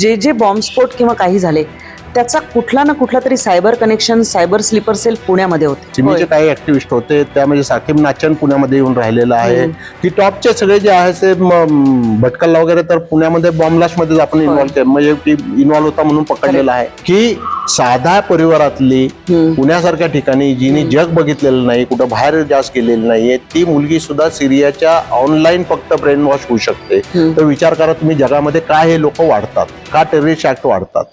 जे जे बॉम्बस्फोट किंवा काही झाले त्याचा कुठला ना कुठला तरी cyber connection cyber sleeper cell पुण्यामध्ये होते. चिमीचे काही ऍक्टिव्हिस्ट होते त्यामध्ये साकीब नाचन पुण्यामध्ये येऊन राहिलेलं आहे. की टॉपचे सगळे जे आहे ते म- भटकल वगैरे तर पुण्यामध्ये बॉम्बलास्टमध्ये आपण इन्व्हॉल्व केलं. म्हणजे की इन्व्हॉल्व होता म्हणून पकडलेला आहे. की साधा परिवारातली. पुण्यासारख्या ठिकाणी जिने जग बघितलेलं नाही कुठं बाहेर जास्त गेलेली नाहीये ती मुलगी सुद्धा सिरियाच्या ऑनलाईन फक्त ब्रेन वॉश होऊ शकते. तर विचार करा तुम्ही जगामध्ये काय हे लोक वाढतात? का टेररिस्ट ऍक्ट वाढतात?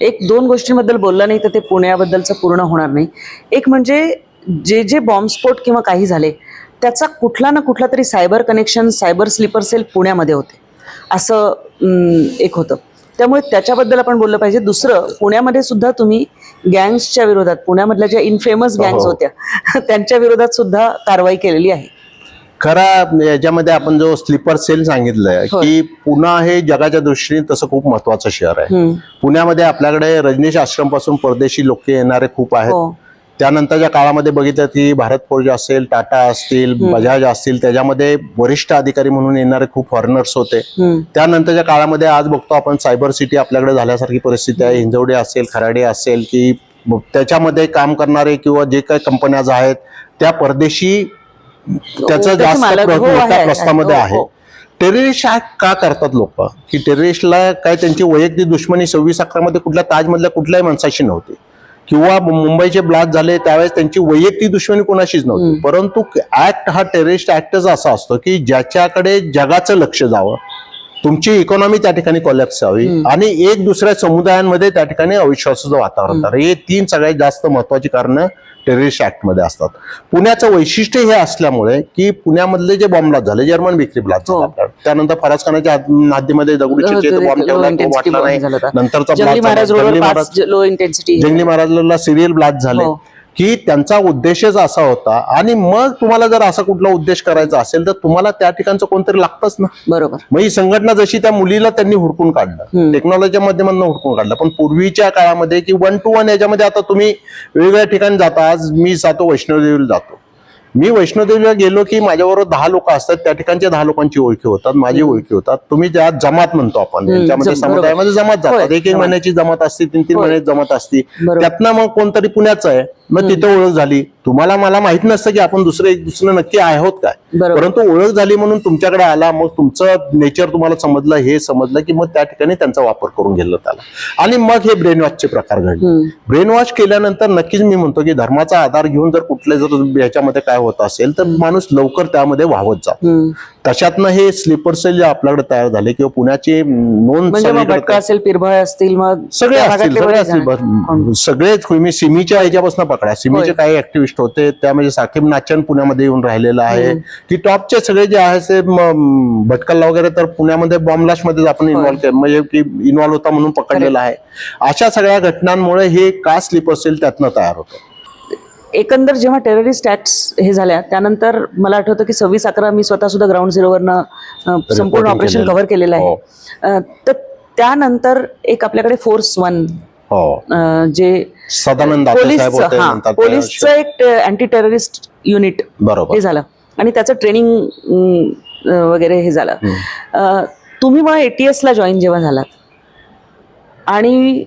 एक दोन गोष्टींबद्दल बोलला नाही तर ते पुण्याबद्दलचं पूर्ण होणार नाही. एक म्हणजे जे जे बॉम्बस्फोट किंवा काही झाले त्याचा कुठला ना कुठला तरी cyber connection cyber sleeper cell पुण्यामध्ये होते. असं एक होतं. त्यामुळे त्याच्याबद्दल आपण बोललं पाहिजे दुसरं पुण्यामध्ये सुद्धा तुम्ही गँग्सच्या विरोधात पुण्यामधल्या ज्या इनफेमस गँग्स हो. होत्या त्यांच्या विरोधात सुद्धा कारवाई केलेली आहे खरा याच्यामध्ये आपण जो स्लीपर सेल सांगितलंय. की पुणे हे जगाच्या दृष्टीने तसं खूप महत्वाचं शहर आहे. पुण्यामध्ये आपल्याकडे रजनीश आश्रमपासून परदेशी लोक येणारे खूप आहेत हो त्यानंतरच्या काळामध्ये बघितलं की भारत फोर्ज असेल टाटा असतील बजाज असतील त्याच्यामध्ये वरिष्ठ अधिकारी म्हणून येणारे खूप फॉरेनर्स होते. त्यानंतरच्या काळामध्ये आज बघतो आपण सायबर सिटी आपल्याकडे झाल्यासारखी परिस्थिती आहे. हिंजवडी असेल खराडे असेल की त्याच्यामध्ये काम करणारे किंवा जे काही कंपन्या आहेत त्या परदेशी त्याचं त्याचे जास्त मालक- प्र- हो, आहे, हो, हो. टेररिस्ट का करतात लोक? की टेररिस्टला काय त्यांची वैयक्तिक दुश्मनी सव्वीस अकरामध्ये कुठल्या ताजमधल्या कुठल्याही माणसाशी नव्हती. किंवा मुंबईचे ब्लास्ट झाले त्यावेळेस त्यांची वैयक्तिक दुश्मनी कोणाशीच नव्हती. परंतु ऍक्ट हा टेररिस्ट ऍक्टच असा असतो की ज्याच्याकडे जगाचं लक्ष जावं तुमची इकॉनॉमी त्या ठिकाणी कोलॅप्स व्हावी. आणि एक दुसऱ्या समुदायांमध्ये त्या ठिकाणी अविश्वासाचं वातावरण. हे तीन सगळ्यात जास्त महत्वाची कारण टेररिस्ट ऍक्टमध्ये असतात पुण्याचं वैशिष्ट्य हे असल्यामुळे की पुण्यामधले जे बॉम्ब ब्लास्ट झाले जर्मन विक्री ब्लास्ट हो. त्यानंतर फराज खानाच्या हात- हद्दीमध्ये दगडूशेठचे लो- बॉम्ब ठेवला वाटला नाही. नंतरचा जंगली महाराजला सिरियल ब्लास्ट झाले हो. की त्यांचा उद्देशच असा होता. आणि मग तुम्हाला जर असा कुठला उद्देश करायचा असेल तर तुम्हाला त्या ठिकाणचं कोणतरी लागतंच ना. बरोबर. मग ही संघटना जशी त्या मुलीला त्यांनी हुडकून काढलं. टेक्नॉलॉजीच्या माध्यमातून हुडकून काढलं. पण पूर्वीच्या काळामध्ये की वन टू वन याच्यामध्ये आता तुम्ही वेगवेगळ्या ठिकाणी जाता. आज मी जातो वैष्णोदेवीला जातो. मी वैष्णोदेवीला गेलो की माझ्याबरोबर दहा लोक असतात त्या ठिकाणच्या दहा लोकांची ओळखी होतात माझी ओळखी होतात तुम्ही ज्या जमात म्हणतो आपण त्यांच्यामध्ये. समुदायामध्ये जमात जातात एक एक. महिन्याची जमात असते तीन तीन. महिन्याची जमात असते. त्यातनं मग कोणतरी पुण्याचं आहे मग तिथे ओळख झाली तुम्हाला मला माहीत नसतं की आपण दुसरे एक दुसरं नक्की आहोत काय परंतु ओळख झाली म्हणून तुमच्याकडे आला मग तुमचं नेचर तुम्हाला समजलं हे समजलं की मग त्या ठिकाणी त्यांचा वापर करून घेतलं त्याला आणि मग हे ब्रेन वॉशचे प्रकार घडले. ब्रेन वॉश केल्यानंतर नक्कीच मी म्हणतो की धर्माचा आधार घेऊन जर कुठले जर याच्यामध्ये काय होत असेल तर माणूस लवकर त्यामध्ये वाहत जातो. हम्म. तशातनं हे स्लीपर सेल जे आपल्याकडे तयार झाले किंवा पुण्याची नोंद म्हणजे असेल पिरभळ असतील मग सगळे असतील सगळे असतील तुम्ही सिमीच्या ह्याच्यापासून पकडा. सिमीचे. काही ऍक्टिव्हिस्ट होते त्यामध्ये साकीब नाचन पुण्यामध्ये येऊन राहिलेलं आहे. की टॉपचे सगळे जे आहे ते म- भटकल वगैरे तर पुण्यामध्ये बॉम्बलास्टमध्ये आपण इन्व्हॉल्व केलं. म्हणजे की इन्व्हॉल्व होता म्हणून पकडलेला आहे. अशा सगळ्या घटनांमुळे हे का स्लीपर सेल त्यातनं तयार होतं? एकंदर जेव्हा टेररिस्ट ऍक्ट्स हे झाल्या त्यानंतर मला आठवतं की सव्वीस अकरा मी स्वतः सुद्धा ग्राउंड झिरोवरनं संपूर्ण ऑपरेशन. कव्हर केलेलं आहे. हो. तर त्यानंतर एक आपल्याकडे फोर्स वन हो. जे सदानंद पोलीसचं हा एक अँटी टेररिस्ट युनिट बरोबर. हे झालं. आणि त्याचं ट्रेनिंग वगैरे हे झालं. तुम्ही मग एटीएस ला जॉईन जेव्हा झालात आणि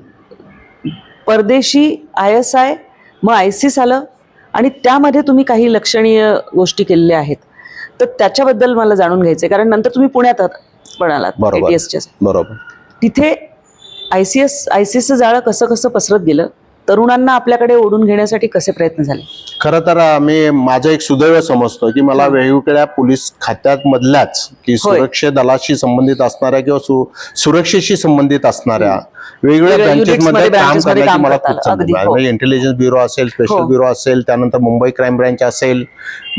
परदेशी आय एस आय मग आयसीस आलं आणि त्यामध्ये तुम्ही काही लक्षणीय गोष्टी केलेल्या आहेत. तर त्याच्याबद्दल मला जाणून घ्यायचंय. कारण नंतर तुम्ही पुण्यात आहात- पण आलात बरोबर. तिथे I C S I C एसचं जाळं कसं कसं पसरत गेलं? तरुणांना आपल्याकडे ओढून घेण्यासाठी कसे प्रयत्न झाले खरं तर मी माझं एक सुदैव समजतो की मला वेगवेगळ्या पोलीस खात्यात मधल्याच की. सुरक्षा दलाशी संबंधित असणाऱ्या किंवा सु- सुरक्षेशी संबंधित असणाऱ्या वेगवेगळ्या वेगळ्या ब्रँचेस units मध्ये मध्ये, काम करण्याची मला खूप. संधी हो. म्हणजे इंटेलिजन्स ब्युरो असेल स्पेशल हो. ब्युरो असेल त्यानंतर मुंबई क्राईम ब्रँच असेल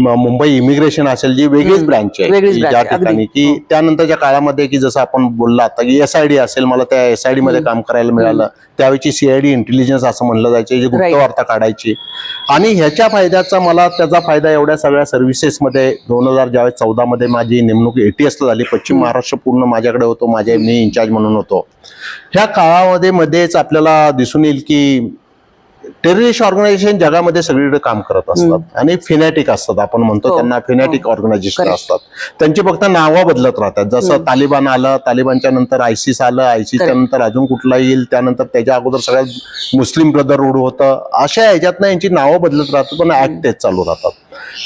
मुंबई इमिग्रेशन असेल जी वेगळीच. ब्रँच आहे ज्या. ठिकाणी की हो. त्यानंतरच्या काळामध्ये की जसं आपण बोलला आता की एसआयडी असेल मला त्या एसआयडी मध्ये काम करायला मिळालं त्यावेळी सीआयडी इंटेलिजन्स असं म्हणलं जायचं जी गुप्त. वार्ता काढायची आणि ह्याच्या फायद्याचा मला त्याचा फायदा एवढ्या सगळ्या सर्व्हिसेसमध्ये दोन हजार ज्यावेळेस चौदा मध्ये माझी नेमणूक एटीएस ला झाली पश्चिम. महाराष्ट्र पूर्ण माझ्याकडे होतो माझ्या मी इन्चार्ज म्हणून होतो ह्या काळामध्ये मध्येच आपल्याला दिसून येईल की टेररिस्ट ऑर्गनायझेशन जगामध्ये सगळीकडे काम करत असतात. आणि फिनॅटिक असतात. आपण म्हणतो हो, त्यांना फिनॅटिक हो. Organisation Correct. असतात. त्यांची फक्त नावं बदलत राहतात. जसं तालिबान आलं तालिबानच्या नंतर आयसिस आलं. आयसिसच्या. नंतर अजून कुठला येईल? त्यानंतर त्याच्या अगोदर सगळ्यात मुस्लिम ब्रदरहूड होतं. अशा ह्याच्यातनं यांची नावं बदलत राहतात पण ऍक्ट तेच चालू राहतात.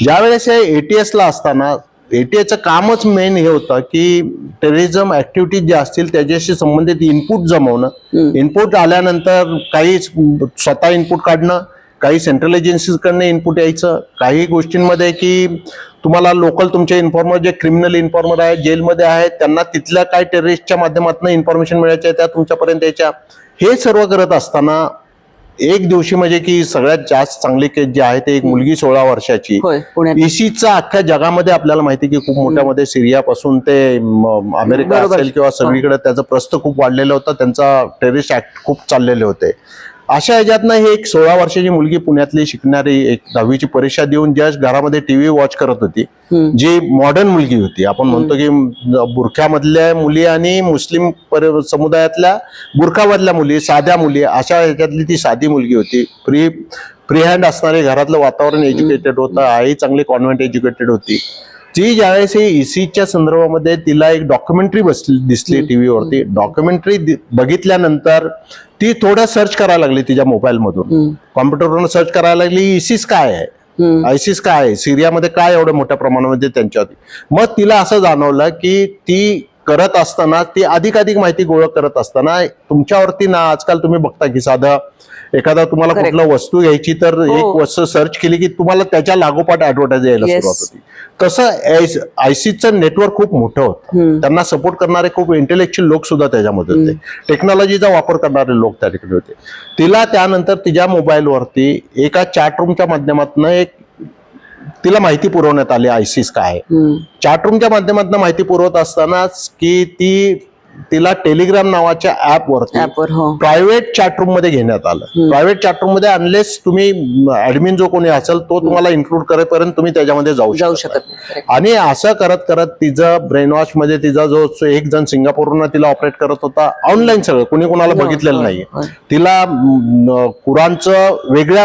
ज्यावेळेस हे एटीएस ला असताना एटीएसचं कामच मेन हे होतं की टेररिझम ऍक्टिव्हिटीज ज्या असतील त्याच्याशी संबंधित इनपुट जमवणं. इनपुट आल्यानंतर काही स्वतः इनपुट काढणं काही सेंट्रल एजन्सीजकडनं इनपुट यायचं काही गोष्टींमध्ये की तुम्हाला लोकल तुमचे इन्फॉर्मर जे क्रिमिनल इन्फॉर्मर आहेत जेलमध्ये आहेत त्यांना तिथल्या काय टेररिस्टच्या माध्यमातून इन्फॉर्मेशन मिळायच्या त्या तुमच्यापर्यंत यायच्या हे सर्व करत असताना एक दिवशी म्हणजे की सगळ्यात जास्त चांगली केस जी आहे ते एक मुलगी सोळा वर्षाची. इसीचा अख्ख्या जगामध्ये आपल्याला माहिती की खूप मोठ्यामध्ये सिरियापासून ते अमेरिका. असेल किंवा सगळीकडे त्याचं प्रस्त खूप वाढलेलं होतं. त्यांचा टेररिस्ट ऍक्ट खूप चाललेले होते. अशा ह्याच्यातनं ही एक सोळा वर्षाची मुलगी पुण्यातली शिकणारी एक दहावीची परीक्षा देऊन जस्ट घरामध्ये टीव्ही वॉच करत होती. जी मॉडर्न मुलगी होती. आपण म्हणतो की बुरख्यामधल्या मुली आणि मुस्लिम समुदायातल्या बुरखामधल्या मुली साध्या मुली अशा ह्याच्यातली ती साधी मुलगी होती. फ्री फ्री हँड असणारे घरातलं वातावरण एज्युकेटेड होतं आई चांगली कॉन्व्हेंट एज्युकेटेड होती. ती ज्यावेळेस ही इसीच्या संदर्भामध्ये तिला एक डॉक्युमेंटरी बसली दिसली टीव्हीवरती. डॉक्युमेंटरी बघितल्यानंतर ती थोडं सर्च करायला लागली तिच्या मोबाईलमधून. कॉम्प्युटरवरून सर्च करायला लागली इसिस काय आहे. आयसिस काय आहे? सिरियामध्ये काय एवढं मोठ्या प्रमाणामध्ये त्यांच्यावरती? मग तिला असं जाणवलं की ती करत असताना ती अधिक अधिक माहिती गोळा करत असताना तुमच्यावरती ना आजकाल तुम्ही बघता की साधं एखादा तुम्हाला. कुठलं वस्तू घ्यायची तर हो. एक वस्तू सर्च केली की तुम्हाला त्याच्या लागोपाठ ऍडव्हर्टाईज यायला. सुरुवात होती तसं आयसीचं नेटवर्क खूप मोठं होतं. त्यांना सपोर्ट करणारे खूप इंटेलेक्च्युअल लोक सुद्धा त्याच्यामध्ये होते टेक्नॉलॉजीचा वापर करणारे लोक त्या ठिकाणी होते तिला त्यानंतर तिच्या मोबाईलवरती एका चॅट रूमच्या माध्यमातून एक तिला माहिती पुरवण्यात आली आयसीस काय. चॅटरूमच्या माध्यमातून माहिती पुरवत असतानाच की ती तिला टेलिग्राम नावाच्या ऍपवर हो प्रायव्हेट चॅटरूममध्ये घेण्यात आलं. प्रायव्हेट चॅटरूममध्ये अनलेस तुम्ही ऍडमिन जो कोणी असेल तो तुम्हाला इन्क्लूड करेपर्यंत तुम्ही त्याच्यामध्ये जाऊ जाऊ शकत नाही. आणि असं करत करत तिचं ब्रेन वॉशमध्ये तिचा जो एक जण सिंगापूरनं तिला ऑपरेट करत होता ऑनलाईन सगळं कोणी कोणाला हो, बघितलेलं होय, नाहीये होय. तिला म, कुराणचं वेगळ्या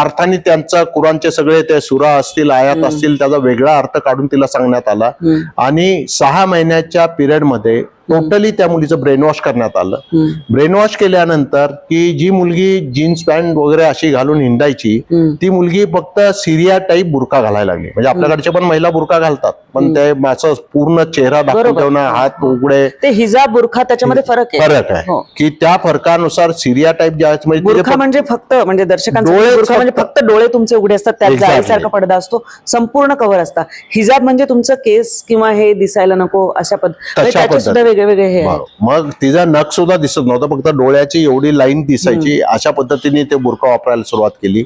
अर्थाने त्यांचं कुराणचे सगळे ते सुरा असतील आयात असतील त्याचा वेगळा अर्थ काढून तिला सांगण्यात आला. आणि सहा महिन्याच्या पिरियडमध्ये टोटली त्या मुलीचं ब्रेन वॉश करण्यात आलं हम्म. ब्रेन वॉश केल्यानंतर की जी मुलगी जीन्स पॅन्ट वगैरे अशी घालून हिंडायची. ती मुलगी फक्त सिरिया टाईप बुरका घालायला लागली म्हणजे आपल्याकडचे पण महिला बुरका घालतात पण ते असं पूर्ण चेहरा दाखवून. ठेवणं हात उघडे ते हिजाब बुरखा त्याच्यामध्ये फरक आहे फरक आहे हो. की त्या फरकानुसार सिरिया टाईप ज्या आहेत, म्हणजे तिचे बुरखा म्हणजे फक्त म्हणजे बुरखा म्हणजे फक्त- डोळे तुमचे उघडे असतात त्यात. जाळीसारखा पडदा असतो संपूर्ण कव्हर असतात हिजाब म्हणजे तुमचं केस किंवा हे दिसायला नको अशा पद्धत वेगळे वेगळे हे आहेत. मग तिचा नख सुद्धा दिसत नव्हता फक्त डोळ्याची एवढी लाईन दिसायची अशा पद्धतीने ते बुरका वापरायला सुरुवात केली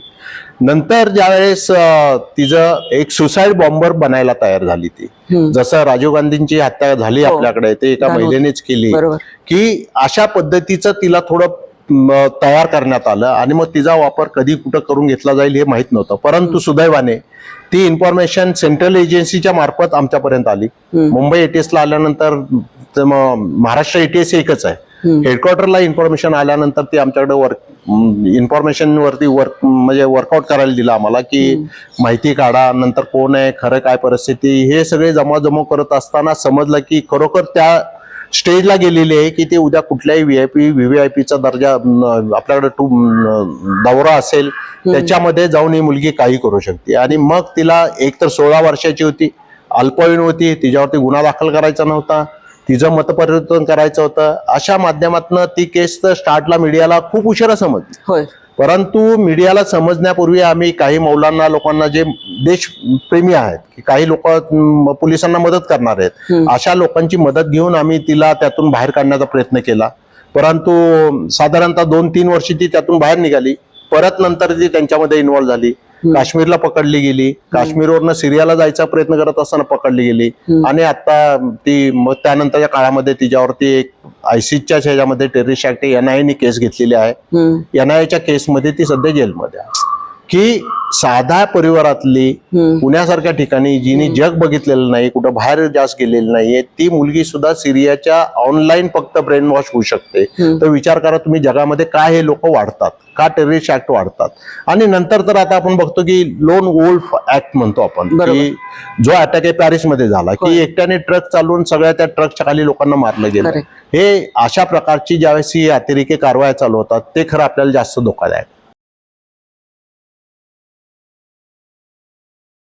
नंतर ज्यावेळेस अं, तिचं एक सुसाईड बॉम्बर बनायला तयार झाली ती हम्म. जसं राजीव गांधींची हत्या झाली हो. आपल्याकडे ते एका. महिलेनेच केली बरोबर की अशा पद्धतीचं तिला थोडं तयार करण्यात आलं आणि मग तिचा वापर कधी कुठं करून घेतला जाईल हे माहीत नव्हतं. परंतु सुदैवाने ती इन्फॉर्मेशन सेंट्रल एजन्सीच्या मार्फत आमच्यापर्यंत आली. मुंबई एटीएस ला आल्यानंतर महाराष्ट्र एटीएस एकच आहे. हेडक्वार्टरला इन्फॉर्मेशन आल्यानंतर ती आमच्याकडे वर्क इन्फॉर्मेशन वरती वर्क म्हणजे वर्कआउट करायला दिलं आम्हाला की माहिती काढा नंतर कोण आहे खरं काय परिस्थिती हे सगळे जमाजमो करत असताना समजलं की खरोखर त्या स्टेजला गेलेली आहे की ते उद्या कुठल्याही व्हीआयपी व्हीव्हीआयपीचा दर्जा न, आपल्याकडे टू दौरा असेल त्याच्यामध्ये जाऊन ही मुलगी काही करू शकते. आणि मग तिला एक तर सोळा वर्षाची होती अल्पवयीन होती तिच्यावरती गुन्हा दाखल करायचा नव्हता तिचं मतपरिवर्तन करायचं होतं. अशा माध्यमातून ती केस तर स्टार्टला मीडियाला खूप उशिरा समजली. परंतु मीडियाला समजण्यापूर्वी आम्ही काही मौलांना लोकांना जे देशप्रेमी आहेत की काही लोक पोलिसांना मदत करणार आहेत. अशा लोकांची मदत घेऊन आम्ही तिला त्यातून बाहेर काढण्याचा प्रयत्न केला. परंतु साधारणतः दोन तीन वर्षी ती त्यातून बाहेर निघाली. परत नंतर ती त्यांच्यामध्ये इन्व्हॉल्व्ह झाली. काश्मीरला पकडली गेली. काश्मीरवरनं सिरियाला जायचा प्रयत्न करत असताना पकडली गेली. आणि आता ती मग त्यानंतरच्या काळामध्ये तिच्यावरती एक आयसीच्या ह्याच्यामध्ये टेररिस्ट ऍक्ट एनआयने केस घेतलेली आहे. एनआयच्या केसमध्ये ती सध्या जेलमध्ये आहे. की साध्या परिवारातली. पुण्यासारख्या ठिकाणी जिने जग बघितलेलं नाही कुठं बाहेर जास्त गेलेलं नाहीये ती मुलगी सुद्धा सिरियाच्या ऑनलाईन फक्त ब्रेन वॉश होऊ शकते. तर विचार करा तुम्ही जगामध्ये काय हे लोक वाढतात का टेररिस्ट ऍक्ट वाढतात आणि नंतर तर आता आपण बघतो की लोन वोल्फ ऍक्ट म्हणतो आपण. की जो अटॅक आहे पॅरिसमध्ये झाला की एकट्याने ट्रक चालवून सगळ्या त्या ट्रकच्या खाली लोकांना मारलं गेलं. हे अशा प्रकारची ज्यावेळेस ही अतिरेकी कारवाया चालू होतात ते खरं आपल्याला जास्त धोकादायक